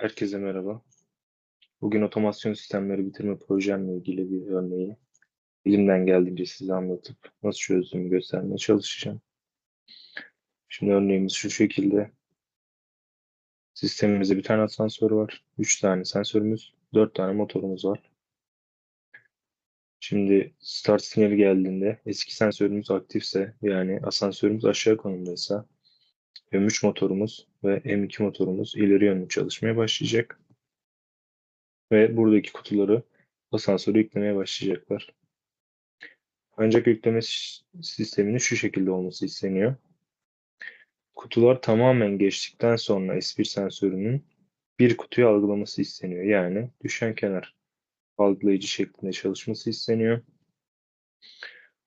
Herkese merhaba. Bugün otomasyon sistemleri bitirme projemle ilgili bir örneği elimden geldiğince size anlatıp nasıl çözdüğümü göstermeye çalışacağım. Şimdi örneğimiz şu şekilde. Sistemimizde bir tane asansör var. 3 tane sensörümüz, 4 tane motorumuz var. Şimdi start sinyali geldiğinde eski sensörümüz aktifse yani asansörümüz aşağı konumdaysa M3 motorumuz ve M2 motorumuz ileri yönlü çalışmaya başlayacak. Ve buradaki kutuları asansöre yüklemeye başlayacaklar. Ancak yükleme sisteminin şu şekilde olması isteniyor. Kutular tamamen geçtikten sonra S1 sensörünün bir kutuyu algılaması isteniyor. Yani düşen kenar algılayıcı şeklinde çalışması isteniyor.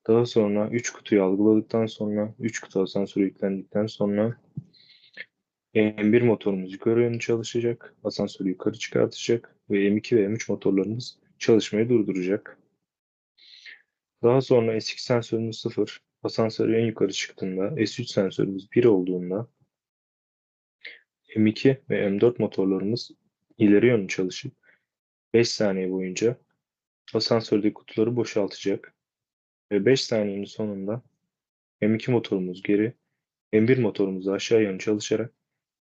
Daha sonra 3 kutuyu algıladıktan sonra 3 kutu asansöre yüklendikten sonra M1 motorumuz yukarı yönlü çalışacak. Asansörü yukarı çıkartacak ve M2 ve M3 motorlarımız çalışmayı durduracak. Daha sonra S2 sensörümüz 0. Asansör en yukarı çıktığında S3 sensörümüz 1 olduğunda M2 ve M4 motorlarımız ileri yönlü çalışıp 5 saniye boyunca asansördeki kutuları boşaltacak. Ve 5 saniyenin sonunda M2 motorumuz geri, M1 motorumuz aşağı yönlü çalışarak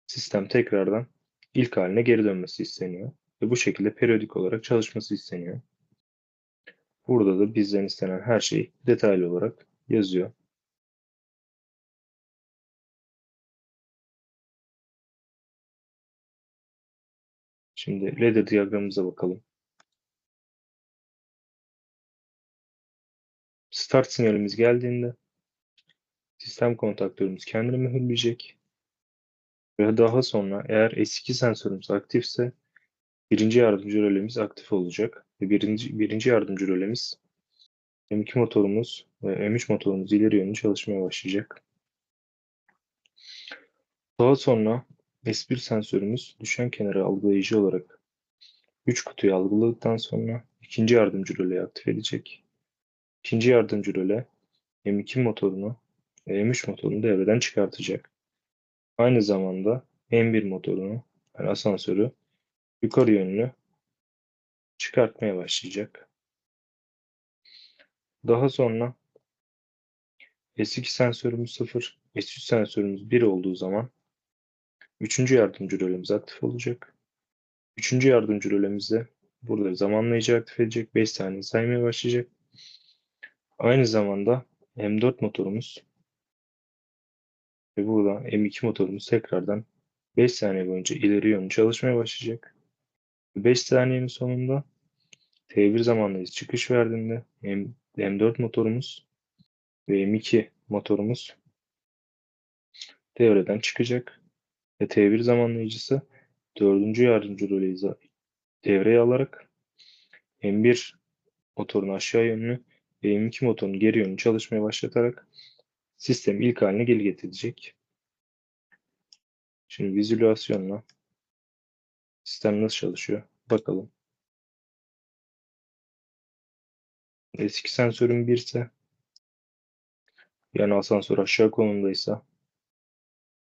sistem tekrardan ilk haline geri dönmesi isteniyor. Ve bu şekilde periyodik olarak çalışması isteniyor. Burada da bizden istenen her şey detaylı olarak yazıyor. Şimdi ladder diyagramımıza bakalım. Start sinyalimiz geldiğinde sistem kontaktörümüz kendini mühürleyecek. Ve daha sonra eğer S2 sensörümüz aktifse birinci yardımcı rölemiz aktif olacak. Ve birinci, birinci yardımcı rölemiz M2 motorumuz ve M3 motorumuz ileri yönlü çalışmaya başlayacak. Daha sonra S1 sensörümüz düşen kenarı algılayıcı olarak 3 kutuyu algıladıktan sonra ikinci yardımcı röleyi aktif edecek. İkinci yardımcı röle M2 motorunu ve M3 motorunu devreden çıkartacak. Aynı zamanda M1 motorunu yani asansörü yukarı yönlü çıkartmaya başlayacak. Daha sonra S2 sensörümüz 0, S3 sensörümüz 1 olduğu zaman üçüncü yardımcı rölemiz aktif olacak. Üçüncü yardımcı rölemizde burada zamanlayıcı aktif edecek. 5 saniye saymaya başlayacak. Aynı zamanda M4 motorumuz ve burada M2 motorumuz tekrardan 5 saniye boyunca ileri yönlü çalışmaya başlayacak. 5 saniyenin sonunda T1 zamanlayıcı çıkış verdiğinde M, M4 motorumuz ve M2 motorumuz devreden çıkacak. Ve T1 zamanlayıcısı dördüncü yardımcı roleyi devreye alarak M1 motorunu aşağı yönlü ve M2 motorunu geri yönlü çalışmaya başlatarak sistem ilk haline geri getirecek. Şimdi vizülasyonla sistem nasıl çalışıyor bakalım. Eski sensörüm 1 ise yani asansör aşağı konumdaysa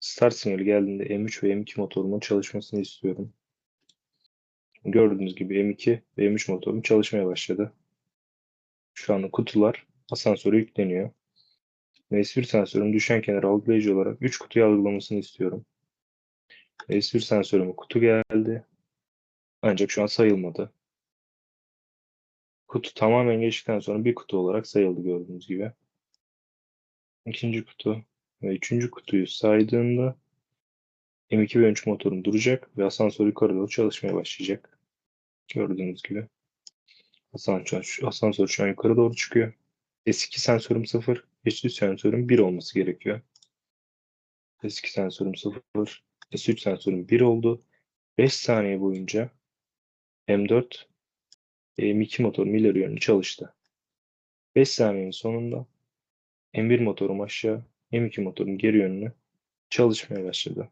start sinyali geldiğinde M3 ve M2 motorumun çalışmasını istiyorum. Gördüğünüz gibi M2 ve M3 motorum çalışmaya başladı. Şu anda kutular asansöre yükleniyor. S1 sensörüm düşen kenar algılayıcı olarak 3 kutuyu algılamasını istiyorum. S1 sensörüme kutu geldi. Ancak şu an sayılmadı. Kutu tamamen geçtikten sonra bir kutu olarak sayıldı gördüğünüz gibi. İkinci kutu ve üçüncü kutuyu saydığında M2 ve 3 motorum duracak ve asansör yukarı doğru çalışmaya başlayacak. Gördüğünüz gibi. Asansör, asansör şu an yukarı doğru çıkıyor. S2 sensörüm 0, S3 sensörüm 1 olması gerekiyor. S2 sensörüm 0, S3 sensörüm 1 oldu. 5 saniye boyunca M4 M2 motorum ileri yönlü çalıştı. 5 saniyenin sonunda M1 motorum aşağı, M2 motorum geri yönlü çalışmaya başladı.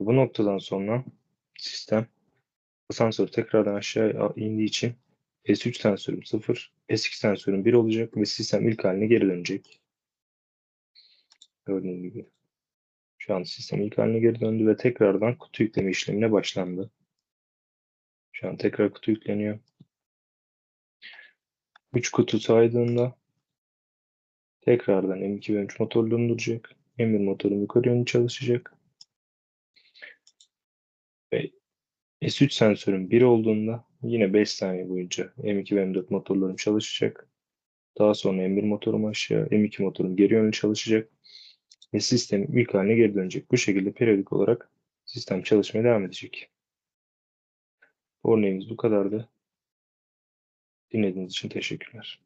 Bu noktadan sonra sistem asansör tekrardan aşağı indiği için S3 sensörüm 0, S2 sensörüm 1 olacak ve sistem ilk haline geri dönecek. Gördüğünüz gibi. Şu an sistem ilk haline geri döndü ve tekrardan kutu yükleme işlemine başlandı. Şu an tekrar kutu yükleniyor. 3 kutu saydığında tekrardan M2 ve M3 motor döndürecek. M1 motorun yukarı yönlü çalışacak. Ve S3 sensörün 1 olduğunda yine 5 saniye boyunca M2 ve M4 motorlarım çalışacak. Daha sonra M1 motorum aşağı, M2 motorum geri yönlü çalışacak. Ve sistem ilk haline geri dönecek. Bu şekilde periyodik olarak sistem çalışmaya devam edecek. Örneğimiz bu kadardı. Dinlediğiniz için teşekkürler.